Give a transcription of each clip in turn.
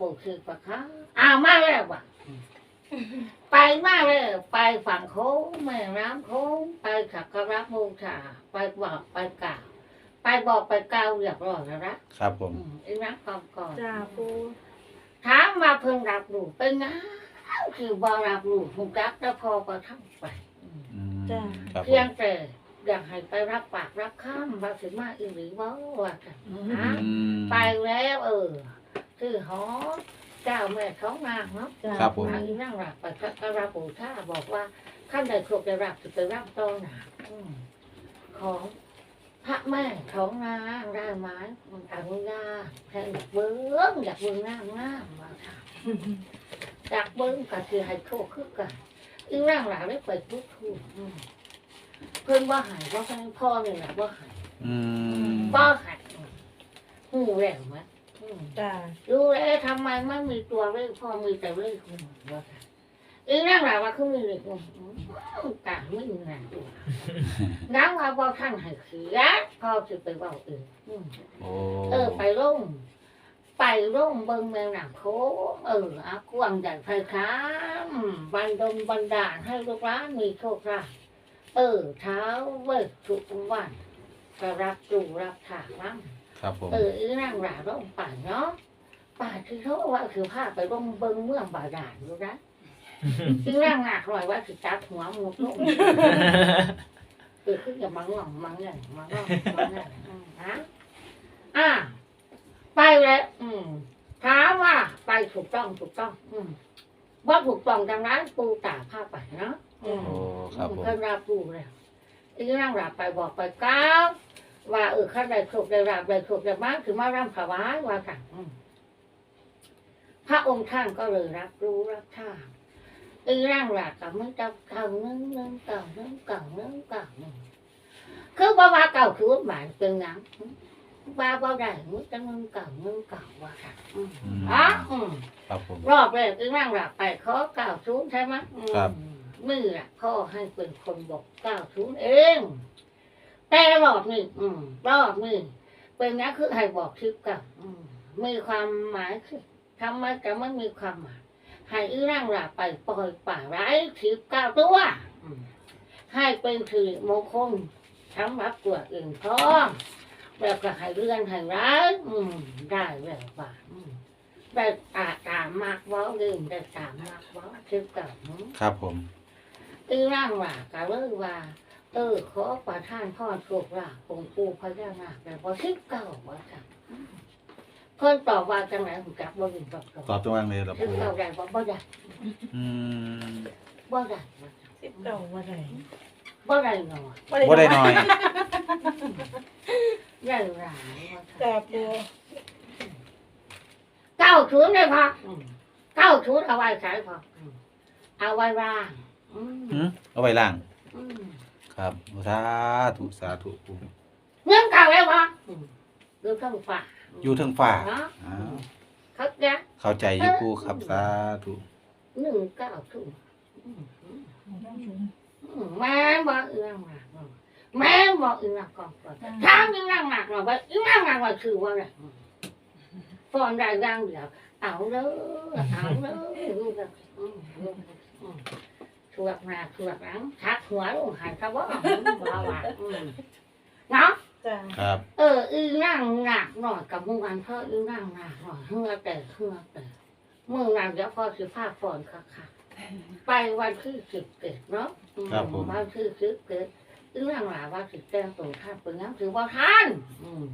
ปู่ตาปู่คือปะคะอ้าวมาแล้วว่ะไปมากเลยไปฝั่งโค้งแม่น้ำโค้งไปสักการะบูชาไปบอกไปกล่าวไปบอกไปกล่าวเรียบร้อยแล้วนะครับผมอืมอีนักก่อนก่อนจ้าปูถามมาเพิ่งรับรู้เป็นไงคือบอรับรู้หุจักแล้วพอก็ทั้งไปอืมอืมครับผเพียมงแต่อยากให้ไปรับปากรับข้ามว่าถึงมาอีหรือว่าว่ากันนะอืมไปแล้วเออ คือหอเจ้าแม่ท้องนางเนาะจ้าครับผมนางอีนั่งหลับไปสักการะปู่ท่าบอกว่าขั้นใดครบจะรับจะไปรับต้นหนาอืมของพระแม่ท้องนางได้ไหมมันอนุญาตแทนอยากเบิ้งอยากเบิ้งหน้างน้ามาค่ะอยากเบิ้งก็คือให้โชคคือกันอีนั่งหลับได้ไปพุทธูอืมเพื่อนว่าหายว่าให้พ่อเนี่ยแหละว่าหายอืมว่าหายหูแรงไหมอืม จ้ารู้แล้วทำไมไม่มีตัวเลขพ่อมีแต่เลขคุณว่าค่ะอีนั่งหลับว่าคือมีเลขคุณต่างไม่มีงานตัวน้ำว่าบ่ท่านให้เสียพ่อจะไปเว่าเองอืมโอ้เออไปร่มไปร่มเบิ่งแมวหนังโค้งเอออากวางใหญ่ไฟค้ามบันดงบันดาลให้ลูกร้านมีโชคลาภเออเท้าเวททุกวันก็รับจูรับถากมั้ง ครับผม เอออีนั่งหลาร่มป่าเนาะป่าที่เขาว่าคือพาไปร่มเบิ่งเมืองบาดาลอยู่นะอีนั่งหนักหน่อยว่าคือจับหัวหมุดลงเออคืออย่ามังหล่องมังอย่างมังหล่องมังอย่างอืมนะอะไปแล้วอืมถามว่าไปถูกต้องถูกต้อง อืมว่าถูกต้องดังนั้นปูตาผ้าไปเนาะอืมโอ้ครับผมเพิ่นรับปูแล้วอีนั่งรับไปบอกไปก้าว ว่าเออข้าได้ถูกได้รับได้ถูกได้มากถึงมาร่ำถวายว่ากันอืมพระองค์ท่านก็เลยรับรู้รับทราบอีนั่งหลับกับมันเก่าเก่านึ่งนึ่งเก่านึ่งเก่านึ่งเก่านึ่งคือว่าว่าเก่าคือว่าหมายเป็นหยัง ba bao đầy mới cho ngưng cầu ngưng cầu qua sạch ừ. อืม đó ừ. ครับผมรอบแรกก็นั่งหลับไปขอก้าวศูนย์ใช่ไหมอืมครับมืออะพ่อให้เป็นคนบอกก้าวศูนย์เอง แต่รอบนี้อืมรอบนี้เป็นนักคือให้บอกชิปกับอืมมีความหมายคือทำไมจะไม่มีความหมายให้อีนั่งหลับไปปล่อยป่าไร้ชิปเก้าตัวอืมให้เป็นสิริมงคลสำหรับตัวอื่นพ้องแล้วก็ให้เลื่อนให้ร้ายอืมได้แล้วป่าอืมได้ตาตามมากเว่าลืมได้ตามมากเว่าชิปกับอืมครับผมอีร่างว่าก็เลยว่า เออขอประทานพ่อโชคลาภองค์ปู่พญานาคแต่พอชิบเก่าว่าจังเพิ่นตอบว่าจังไหนผมจักบ่ยินบอกตอบตรงนั้นเลยเหรอชิบปูเก่าได้บ่บ่ได้อืมบ่ได้ว่าจังสิบเก้าวันไหนบ่ได้หน่อยบ่ได้หน่อย ได้หลายว่าจังจ้าปูเก้าชุดเลยพ่ออืมเก้าชุดเอาไว้ใช้พ่ออืมเอาไว้ร่างอืมหืมเอาไว้ล่างอืม ครับสาธุสาธุปูเงินเก่าแล้วพ่ออืมเรื่องข้างฝาอยู่เทางฝ่าเนาะอ้าวเขาจะเข้าใจอยู่ปูครับสาธุหนึ่งเก้าทุ่มอืมอืมอืมแม่บอกอีนั่งหนักเนาะแม่บอกอีนั่งก่อนก่อนถามอีนั่งหนักหน่อยว่าอีนั่งหนักว่าคือว่าอะไรอืมฟอนได้ย่างเดียวเอาเลยเอาเลย ลูกอะอืมลูกอะอืมชวกหน้าชวกหลังทักหัวลงหันเขาว่าว่าว่าอืมเนาะ จ้าครับ เอออีนั่งหนักหน่อยกับมึงวันพ่ออีนั่งหนักหน่อยเฮือแต่เฮือแต่มึงนั่งเดี๋ยวพ่อสิพาฟอนค่ะค่ะ ไปวันที่สิบเอ็ดเนาะอืมครับผม วันที่สิบเอ็ดเรื่องหลาว่าสิแจ้งตรงท่านเป็นยังถือว่าท่านอืม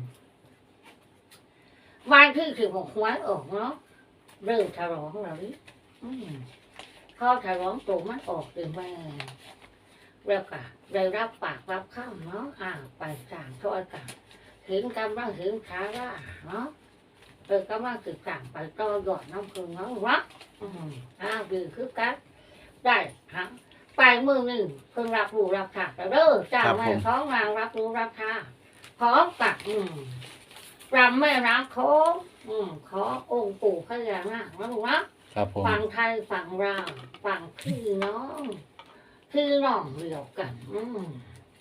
วันที่สิบหกหวยออกเนาะเริ่มฉลองแล้วนี่อืม พอฉลองตัวมันออกเลยแม่แล้วก็ได้รับปากรับข้ามเนาะอ่าไปสามช่วยกันเห็นกำลังเห็นขาว่าเนาะเออกำลังศึกษาไปต่อหยอดน้ำพึ่งเนาะวะอืมอ้าวดีคือกันได้ฮะไปมือหนึ่งเพิ่งรับรู้รับข่าวแต่เด้อเจ้าแม่ท้องนางรับรู้รับข่าวพร้อมกับอืมรำแม่น้ำโค้งอืมขอองค์ปู่พญานาคนะลูกนะ ครับผม ฝั่งไทยฝั่งลาวฝั่งพี่น้องคือน้องเดียวกัน อืม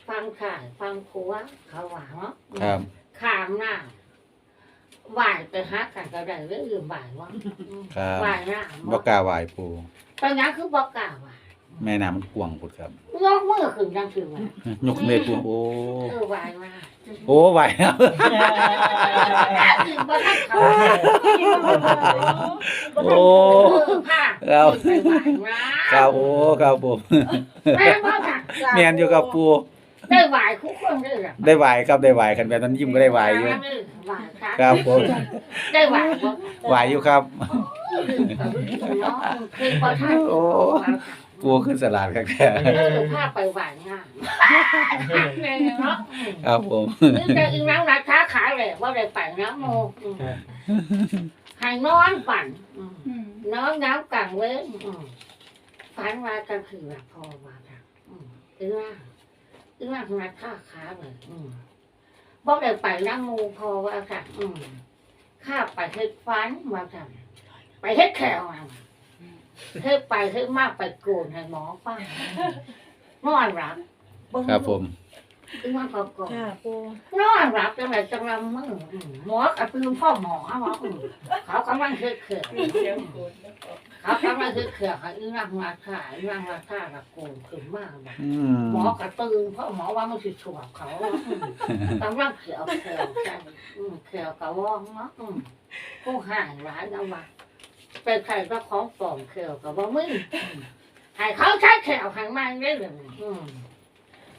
ฟังข่ายฟังผัวเขาว่าเนาะครับ ขามหน้าบ่ายไปหากันก็ได้เรื่องอื่นบ่ายวะอืมครับบ่ายหน้าบ่กล้าไหวปู ตอนนั้นคือบอกกล่าวว่า แม่น้ำมันกว้างพุดครับ ยกมือขึ้นยังถือว่ายกเลยปูโอ้เออบ่ายมาโอ้ไหวครับคือบ่ทันเขาโอ้เออผ้าครับไปบ่ายมาครับโอ้ครับผมแม่บ่ทันแม่นอยู่ครับปูได้บ่ายคุกคนได้หรอได้ไหวครับได้ไหวกันแบบนั้นยิ้มก็ได้ไหวอยู่บ่ายครับครับผมได้บ่ายบ่ไหวอยู่ครับคือพอท่านโอ้ ปูขึ้นสลัดครับแท้เออผ้าไปบ่ายงานเนี่ยเนาะครับผมนี่แต่อีน้ำราคาขายเลยว่าได้ไปนะโมอืมให้นอนฝันอืมนอนน้ำกลางเว้นอืมฝันว่ากันคือแบบพอว่ากันอืมอีว่าอีว่าราคาขาเลยอืมบ่ได้ไปน้ำมูพอว่ากันอืมข้าไปเฮ็ดฟันว่ากันไปเฮ็ดแขวมา เฮ็ดไปเฮ็ดมากไปโกนให้หมอฟังนอนรับครับผมอีว่าเขาก่อนค่ะปูนอนรับจังไรจังไรมึงอืมหมอกระปืนพ่อหมอหมออืมเขากำลังคือเขื่อนเสียงปูนเขากำลังคือเขื่อนอีนั่งมาถ่ายนั่งมาถ่ายกระโกนขึ้นมากแบบ อืม หมอกระตืนพ่อหมอว่ามันสิฉวบเขาอืมกำลังเขียวเขียวใช่อืมเขียวกระวองเนาะอืมผู้ห่างร้ายนะวะ เป็นใครก็ของปลอมเขียวกับว่ามึงอืมให้เขาใช้เขียวหางมันได้เลยอืม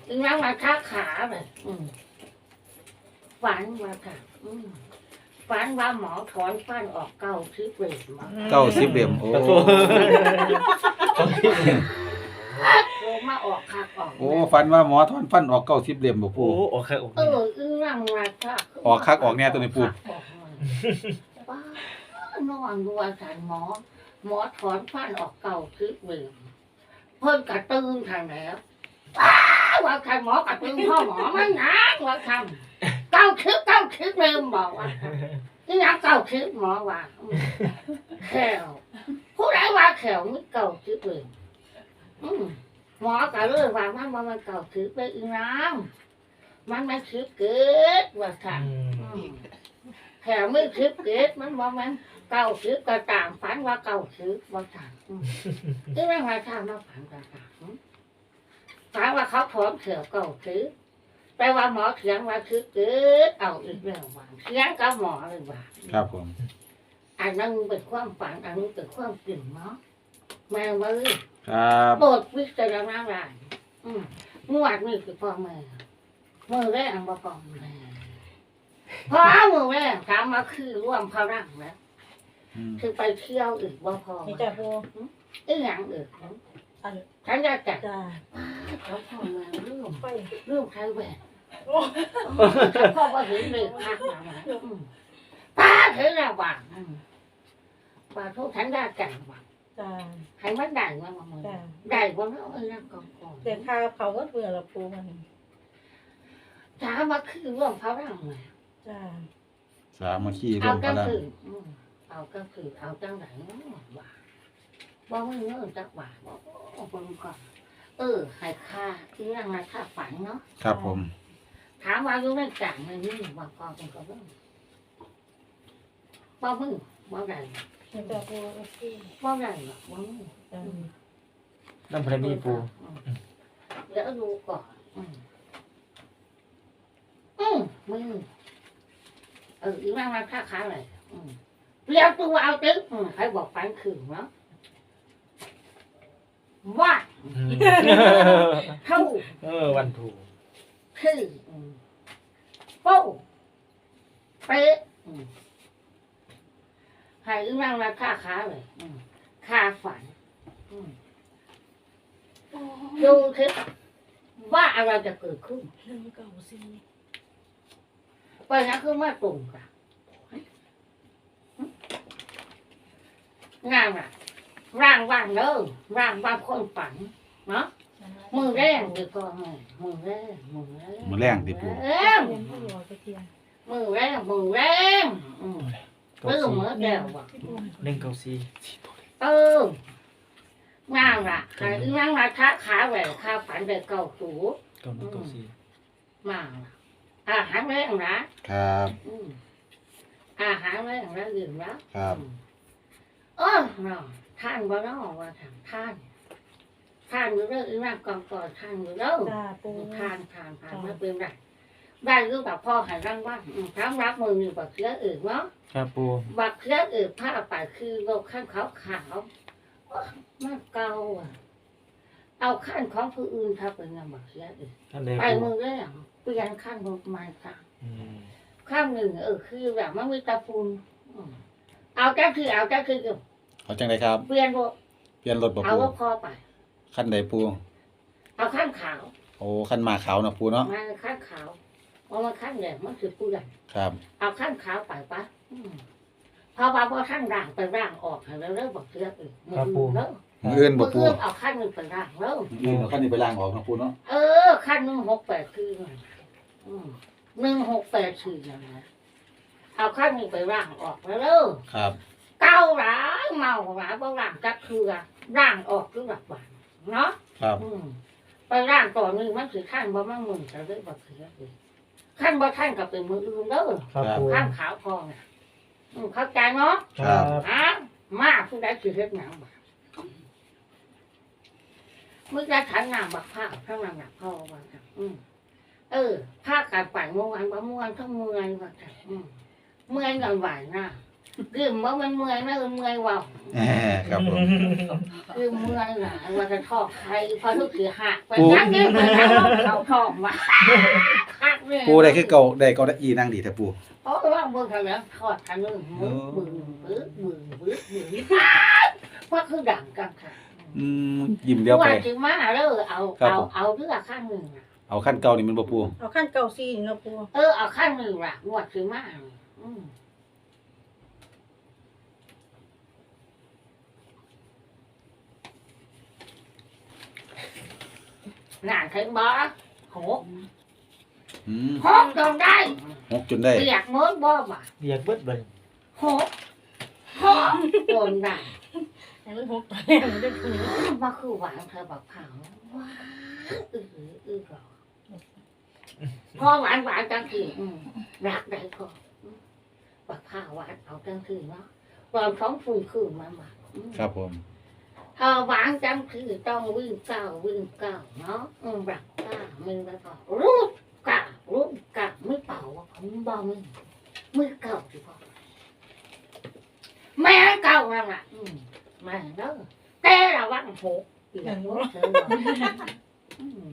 อีนั่งมาท่าขาเลยอืมฝันว่าค่ะอืมฝันว่าหมอถอนฟันออกเก้าทิพย์เลยมาเก้าสิบเหลี่ยมโอ้โอมาออกคักออกโอ้ฟันว่าหมอถอนฟันออกเก้าสิบเหลี่ยมบ่โอ้ปูโอเคโอเคเอออึ้งรังราคาออกคักออกแน่ตัวนี้ปู่ป้า นอนดูอาการหมอ หมอถอนฟันออกเก้าทิพย์เลยเพิ่นกระตื้นทางแล้วป้าว่าใครหมอกระตื้นพ่อหมอมันหนักว่าทำเก้าทิพย์เก้าทิพย์เลยบอกว่าที่นักเก้าทิพย์หมอว่าแขวผู้ใดว่าแขวมันเก้าทิพย์เลยอืมหมอก็เลยว่ามันว่ามันเก่าถือไปอีน้ำมันไม่ถือเกิดว่าค่ะอืมแถมไม่ถือเกิดมันว่ามัน เก่าถือกระต่างฝันว่าเก่าถือว่าค่ะอืมที่ไม่มาทำมาฝันกระต่างอืมฝันว่าเขาถอนเขียวเก่าถือแปลว่าหมอเถียงว่าถือเกิดเอาอีกแล้วว่าเถียงกับหมอเลยว่าครับผมอันนั้นเป็นความฝันอันนี้เป็นความจริงเนาะแม่ว่าเลยครับโปรดวิจารณญาณอืมงวดนี่คือพ่อแม่มือแรกบ่พ่อแม่พอมือแรกถามมาคือร่วมพลังแล้วอืม คือไปเที่ยวอีกบ่พอนี่จ้ะปูอีหยังอีกอันฉันจะจัดจ้าเขาพ่อแม่เรื่องไปเรื่องใครแหวนโอ้ถ้าพ่อว่าเห็นเลยพักมาแล้วอืมป้าเห็นแล้วว่ะอืมป้าทุกฉันได้จังว่ะจ้าให้มันได้ว่ามามือจ้าได้บ่เนาะเอ้ยนั่งกองกองเด็กพาเขาก็เบื่อละปูมันถามมาคือร่วมพลังเลยจ้าสามัคคีรเอาวมพก็ลังคืออืม เอาก็คือเอาจังไหนเนาะว่าบ่ไม่เงินจักบาทบ่เบิ่งก่อนเออให้ค่าที่ยังไงค่าฝันเนาะครับผม ถามว่าอยู่ในกลางในนี้ว่าพอเป็นก็เบิ่งบ่มึงบ่ได้นี่จ้ะปูโอเคบ่ได้หรอกบ่มึงจ้าน้ำพระมีปูอืมเดี๋ยวดูก่อนอืมอืมมึงเอออีนั่งมาค่าค้าอะไรอืม เรียกตัวเอาตึ๊กอืมใครบอกฝันคืนเนาะว่าเท่าเออวันถูกคืออืมโป้เป๊ะอืมให้อีนั่งมาค่าค้าเลยอืมค่าฝันอืมดูคือว่าอะไรจะเกิดขึ้นหนึ่งเก้าสี่ไปนะคือมาตรงกัน งานอะร่างว่างเด้อร่างว่างคนฝันเนาะมือแรงดีกว่ามือมือแรงมือแรงมือแรงติปูแรงเรียนผู้รอไปเทียนมือแรงมือแรงอืมเก้าเริ่มสี่เมื่อเดียวว่ะที่ปูหนึ่งเก้าสี่เอองานนั่งละให้อีนั่งละค้าขาแหวนข้าฝันเด็กเก่าสูเก้าหนึ่งเก้าสี่มาละอาหารแรงนะครับอืมอาหารแรงแล้วดื่มแล้วครับ เออเนาะท่านบ่เนาะว่าท่านท่านท่านอยู่เด้ออีนั่งกองกอดท่านอยู่เด้อจ้าปูทานทานทานไม่เป็นไรได้หรือแบบพ่อใหายร่างว่างอืมทั้งรับมือมีบักเชื้ออื่นเนาะครับปูบักเชื้ออื่นผ้าไปคือโลกขั้นขาวขาวๆว้ามันเก่าอะเอาขั้นของผู้อื่นถ้าเป็นงานบักเชื้ออื่นท่านใดไปปูมือแรกเปลี่ยนขั้นรถใหม่ค่ะอืมข้างหนึ่งเออคือแบบมันมีตะปูนอืมเอาจ้าคือเอาจ้าคือ เอาจังไดครับ เปลี่ยนรถเปลี่ยนรถบ่เอาปูว่าพอไปคันใดปูเอาขั้นขาวโอ้คันมาขาวนะปูเนาะมาขั้นขาวเอามาขั้นแดงมันคือผู้ใหญ่ครับ เอาขั้นขาวไปปะอืมเพราะว่าพอท่านร่างไปร่างออกให้แล้วเริ่มบอกเรื่องอื่นมือเริ่มมืออื่นบ่มือปูเริ่มเอาขั้นหนึ่งไปร่างเริ่ม มืออื่นเอาคันนี้ไปล้างออกนะปูเนาะเออขั้นหนึ่งหกแปดคือไงอืมหนึ่งหกแปดคือยังไงเอาขั้นหนึ่งไปร่างออกแล้วเริ่มครับ เก้าร้ายเมาร้ายเพราะร่างจักคือร่างออกคือหลักบานเนาะครับอืมไปร่างต่อหนึ่งมันคือขั้นบ่มั่งมึงจะเรียกว่าคืออะไรขั้นบ่ขั้นกับเป็นมืออื่นเด้อครับปูข้างขาวพอไงอืมเข้าใจเนาะครับอะมาผู้ใดคือเฮ็ดหนังบ่มึงจะขันน้ำบักผ้าข้างหลังหนักพ่อว่าจังอืมเออผ้ากัดปั่นเมื่อวานว่าเมื่อวานทั้งเมื่อยว่าจังอืมเมื่อยกันไหวนะคือ เมื่อมันเมื่อยนะเออเมื่อยเว่าแหมครับผมคือเมื่อยนะว่าจะทอกใครเพราะทุกคือหักไปนั่งเนี่ยไปนั่งรถเขาทอกมาหักเนี่ยปูได้คือเก่าได้เก่าได้อีนั่งดีแต่ปูเพราะว่าเบิ่งเขาแล้วทอดกันเลยมึงบึงบึ้งบึ้งบึ้งบึ้งว่าคือดังกันค่ะอืมยิ้มเดียวไปว่าถึงมาเด้อเอาครับเอาผมเอาเรือข้างหนึ่งอะเอาขั้นเก่านี่มันบ่ปูเอาขั้นเก่าซีนี่เนาะปูเออเอาข้างหนึ่งละงวดถึงมาอืม งานถึงบ่หกอืมหกจงได้หกจนได้ เรียกเมิดบ่บ่ะเรียกเบิดเบิ่งหกหกจนได้ให้มันหกตัวแรกมันได้ปูว่าคือหวานเธอบอกเผาว้าอืออือหรอพอหวานหวานจังทีอืมรักได้พออืมบักผ้าหวานเอาจังทีเนาะตอนท้องฟูคืนมาบักอืมครับผม ถ้าหวานจังทีต้องวิ่งเก้าววิ่งเก้าวเนาะอืมรักก้ามือแล้วก็รูดกะรูดกะไม่เป่าว่าผมบ้ามือมือเก่าสิพ่อแม่เก่านั่นแหละอืมแม่เนาะแต่ระวังหกอย่างนี้เธอบอกอืม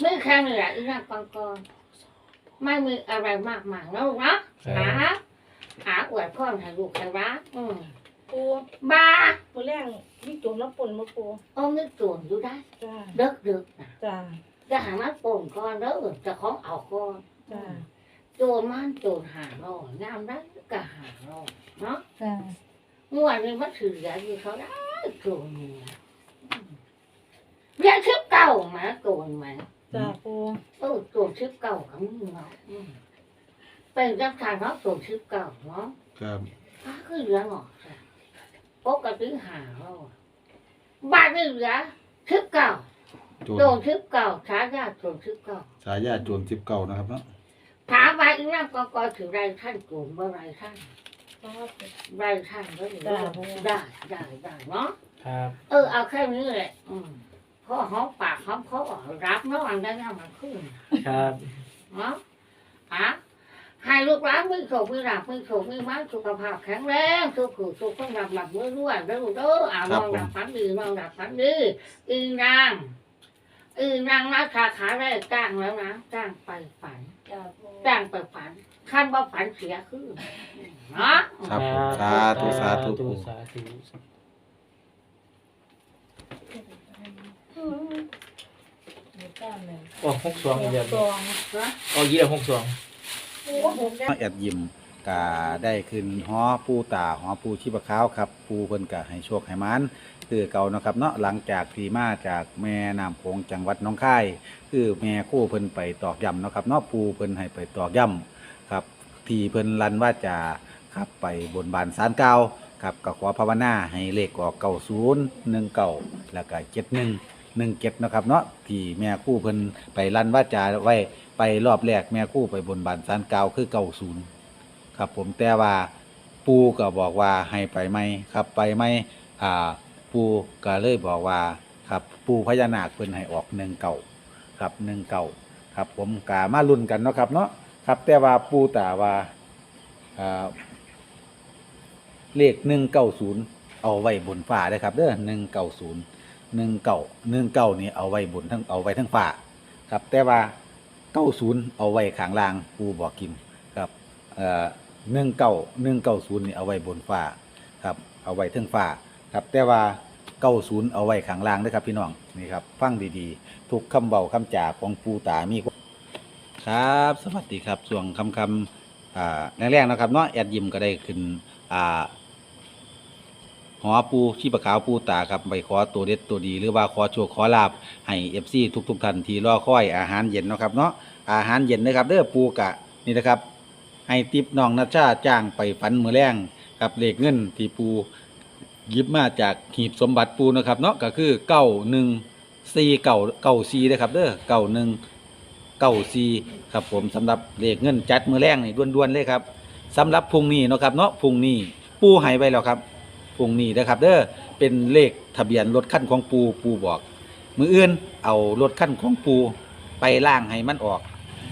ไม่แค่นี้แหละอีนั่งกองกอนไม่มีอะไรมากมายนะลูกนะหาหาอวดพ่อให้ลูกให้รักอืม ปูบ้าปูแรงมีโจรแล้วปนมาปูโอ้ไม่ตวนอยู่ได้จ้าเด็กเด็กๆนะจ้าจะหามาป่นก่อนเด้อจะของเอาก่อนจ้าโจรมันโจรหาโลอยงามได้ก็หาโลอยเนาะจ้าเมื่อวานนี้มันถือเหลืออยู่เขาได้โจรเนี่ยอืมเรียนชิบเก่ามาโจรไหมจ้าปูเออตัวชิปเก่าของมึงเนาะอืมเป็นรักษาเนาะตัวชิปเก่าเนาะครับถ้าคือเหลือหนอ ค่ะปกติหาเราอะบ้านนี่เหลือชิปเก่าโจโดรนชิปเก่าช้ายาตัวชิปเก่าสายญาติโจรสิบเก่านะครับเนาะถามไปอีนั่งกอกอถือไรท่านโกนเมื่อไรท่านจ้าไรท่านก็ถือได้ได้ได้ได้เนาะครับ เออเอาแค่นี้แหละอืมพ่อหอมปากหอมคอรับเนาะอันได้ยังมันขึ้นครับเนาะอะ ให้ลูกหลานมือโฉกมือหลับมือโฉกมือไม้สุขภาพแข็งแรงสุขสุขต้องหลับหลับมือด้วยแล้วลูกเด้ออ่านอนหลับฝันดีนอนหลับฝันดีอีนางอีนางนะขาขาแรกจ้างแล้วนะจ้างไปฝันจ้างไปฝันขั้นว่าฝันเสียคือเนาะครับสาธุสาธุสาธุออกหกสองอีกแล้วออกยี่แล้วหกสอง แอดยิ้มกาได้ขึ้นหอปูตาหอปูชีพะขาวครับ ปูเพิ่นกะให้โชคให้มันคือเก่านะครับเนาะหลังจากที่มาจากแม่น้ำโขงจังหวัดน้องคาย คือแม่คู่เพิ่นไปตอกย้ำนะครับเนาะปูเพิ่นให้ไปตอกย้ำครับ ที่เพิ่นรันว่าจะครับไปบนบานสารเก่าครับก็ขอภาวนาให้เลขออกเก้าศูนย์หนึ่งเก้าแล้วก็เจ็ดหนึ่งหนึ่งเจ็ดนะครับเนาะที่แม่คู่เพิ่นไปรันว่าจาไว้ ไปรอบแรกแม่คู่ไปบนบานสารกล่าวคือเก้าศูนย์ครับผมแต่ว่าปูก็บอกว่าให้ไปไหมครับไปไหมอ่าปูก็เลยบอกว่าครับปูพญานาคเพิ่นให้ออกหนึ่งเก่าครับหนึ่งเก่าครับผมกามาลุ้นกันเนาะครับเนาะครับแต่ว่าปูตาว่าอ่าเลขหนึ่งเก้าศูนย์เอาไว้บนฟ้าได้ครับเด้อหนึ่งเก้าศูนย์หนึ่งเก้าหนึ่งเก้านี่เอาไว้บนทั้งเอาไว้ทั้งฟ้าครับแต่ว่า ก้าศูนย์เอาไว้ขางล่างปูบอกกิมครับเอ่อหนึ่งเก้าหนึ่งเก้าศูนย์นี่เอาไว้บนฟ้าครับเอาไว้ทั้งฟ้าครับแต่ว่าเก้าศูนย์เอาไว้ขางล่างเด้ครับพี่น้องนี่ครับฟังดีๆ ทุกคำเบาคำจ่าของปูตามีครับ สวัสดีครับส่วงคำคำแรกๆนะครับเนาะแอดยิมก็ได้ขึ้นอ่า หอปูชีปะขาวปูตาครับไปขอตัวเด็ดตัวดี หรือว่าขอโชคขอลาบให้เอฟซีทุกทุกท่านที่รอคอยอาหารเย็นเนาะครับเนาะอาหารเย็นนะครับเด้อปูกะนี่นะครับให้ติปน้องนาชาจ้างไปฝันมือแรงกับเลขเงินที่ปูยิบมาจากหีบสมบัติปูนะครับเนาะก็คือเก้าหนึ่งสี่เก้าเก้าสี่นะครับเด้อเก้าหนึ่งเก้าสี่ครับผมสำหรับเลขเงินจัดมือแรงนี่ด่วนๆเลยครับสำหรับพุงนี้นะครับเนาะพุงนี้ปูหายไปแล้วครับ พรุ่งนี้นะครับเด้อเป็นเลขทะเบียนรถขั้นของปูปูบอก มืออื่นเอารถขั้นของปูไปล่างให้มันออก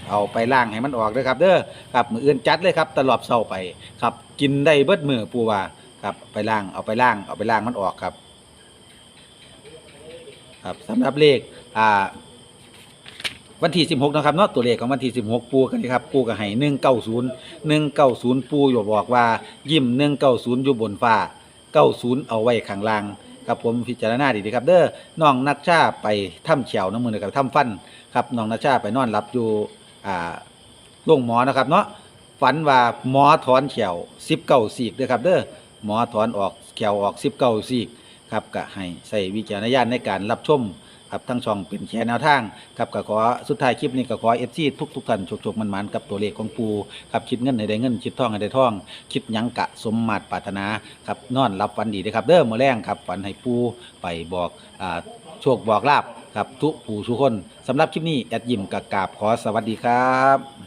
เอาไปล่างให้มันออกเด้อครับ เด้อครับมืออื่นจัดเลยครับตลอดเศร้าไปครับ กินได้เบิดมือปูว่าครับไปล่างเอาไปล่างเอาไปล่างมันออกครับ ครับสำหรับเลขอ่าวันที่ 16 นะครับเนาะตัวเลขของวันที่ 16 ปูกันครับปูก็ให้190 190 ปูอยู่บอกว่า ยิ้ม 190 อยู่บนฟ้า 90 เอาไว้ข้างล่างครับผมพิจารณาดีๆครับ เด้อน้องนักชาไปถ้ำเขียวน้ำมือนะครับถ้ำฟันครับน้องนักชาไปนอนรับอยู่อ่าโรงหมอนะครับเนาะฝันว่าหมอถอนเขียว19ซีกเด้อครับเด้อหมอถอนออกเขียวออก19ซีกครับก็ให้ใส่วิจารณญาณในการรับชม ครับทั้งช่องเป็นแชร์แนวทางครับก็ขอสุดท้ายคลิปนี้ก็ขอเอฟซีทุกทุกๆท่านโชคๆมันๆกับตัวเลขของปูครับคิดเงินให้ได้เงินคิดทองให้ได้ทอง คิดหยังกะสมมาตรปรารถนาครับนอนรับฝันดีนะครับเด้อมื้อแรงครับฝันให้ปูไปบอกอ่าโชคบอกลาบครับทุกผู้ทุกคนสำหรับคลิปนี้แอดยิมกับกราบขอสวัสดีครับ